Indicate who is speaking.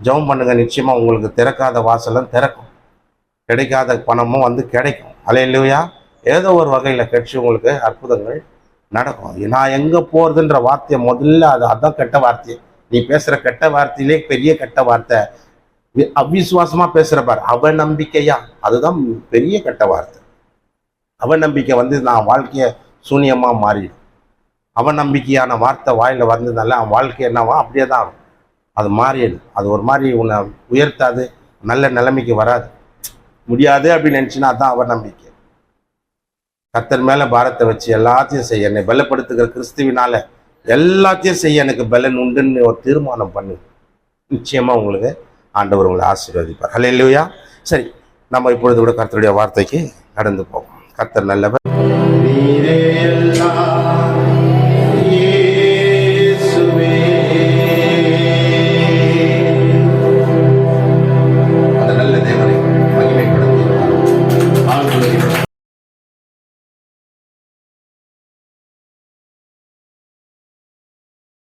Speaker 1: ஜெபம் பண்ணுங்கள் நிச்சயமாக உங்களுக்கு திறக்காத வாசலும் திறக்கும். கிடைக்காத பணமும் வந்து கிடைக்கும். அலையிலையா ஏதோ ஒரு வகையில் கட்சி உங்களுக்கு அற்புதங்கள் நடக்கும். நான் எங்கே போகிறதுன்ற வார்த்தையை முதல்ல அது அதான் கெட்ட வார்த்தை. நீ பேசுகிற கெட்ட வார்த்தையிலே பெரிய கெட்ட வார்த்தை. அவிசுவாசமாக பேசுகிற பார் அவநம்பிக்கையா? அதுதான் பெரிய கெட்ட வார்த்தை. அவநம்பிக்கை வந்து நான் வாழ்க்கையை சூன்யமாக மாறிடும். அவநம்பிக்கையான வார்த்தை வாயில் வந்ததுனால அவன் வாழ்க்கை என்னவா? அப்படியே தான் ஆகும். அது மாறிடு அது ஒரு மாதிரி உன்னை உயர்த்தாது நல்ல நிலைமைக்கு வராது. முடியாது அப்படின்னு நினச்சினா தான் நம்பிக்கை கத்தர் மேல பாரத்தை வச்சு எல்லாத்தையும் செய்ய என்னை பலப்படுத்துகிற கிறிஸ்துவினால எல்லாத்தையும் செய்ய எனக்கு பலன் உண்டுன்னு ஒரு தீர்மானம் பண்ணு. நிச்சயமா உங்களுக்கு ஆண்டவர் உங்களை ஆசீர்வதிப்பார். ஹalleluya சரி நம்ம இப்பொழுது கூட கர்த்தருடைய வார்த்தைக்கு நடந்து போவோம். கர்த்தர் நல்லவர். நீரே எல்லாம்